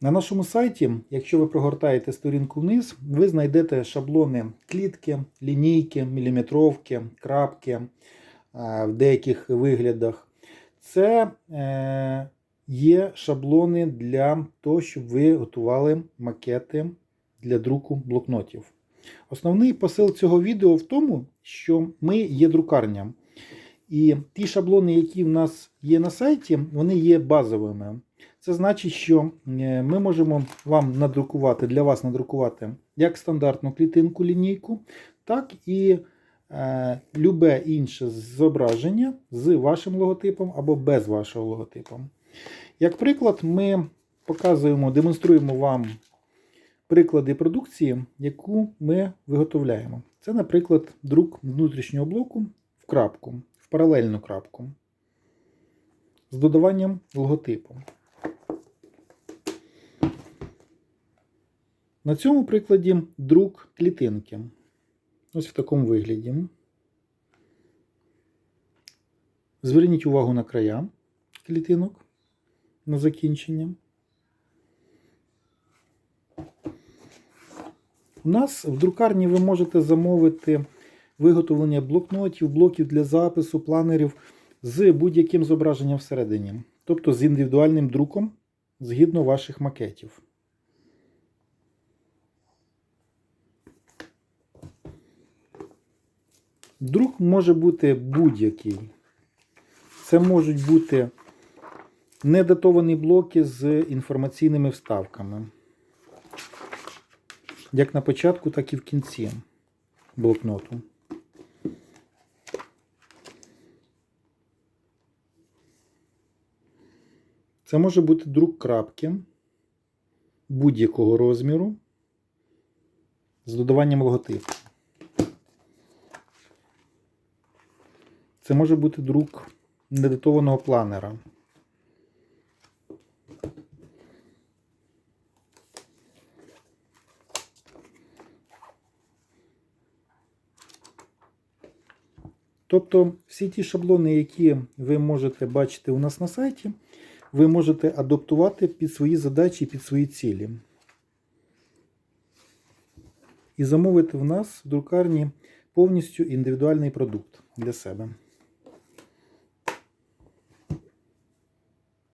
На нашому сайті, якщо ви прогортаєте сторінку вниз, ви знайдете шаблони клітки, лінійки, міліметровки, крапки е, в деяких виглядах. Це е, є шаблони для того, щоб ви готували макети для друку блокнотів. Основний посил цього відео в тому, що ми є друкарня. І ті шаблони, які в нас є на сайті, вони є базовими. Це значить, що е, ми можемо вам надрукувати, для вас надрукувати як стандартну клітинку лінійку, так і е, любе інше зображення з вашим логотипом або без вашого логотипу. Як приклад, ми показуємо, демонструємо вам приклади продукції, яку ми виготовляємо. Це, наприклад, друк внутрішнього блоку в крапку, паралельну крапку з додаванням логотипу. На цьому прикладі друк клітинки. Ось в такому вигляді. Зверніть увагу на края клітинок на закінчення. У нас в друкарні ви можете замовити виготовлення блокнотів, блоків для запису, планерів з будь-яким зображенням всередині, тобто з індивідуальним друком згідно ваших макетів. Друк може бути будь-який. Це можуть бути недатовані блоки з інформаційними вставками. Як на початку, так і в кінці блокноту. Це може бути друк крапки будь-якого розміру з додаванням логотипу. Це може бути друк недатованого планера. Тобто всі ті шаблони, які ви можете бачити у нас на сайті, ви можете адаптувати під свої задачі, під свої цілі. І замовити в нас в друкарні повністю індивідуальний продукт для себе.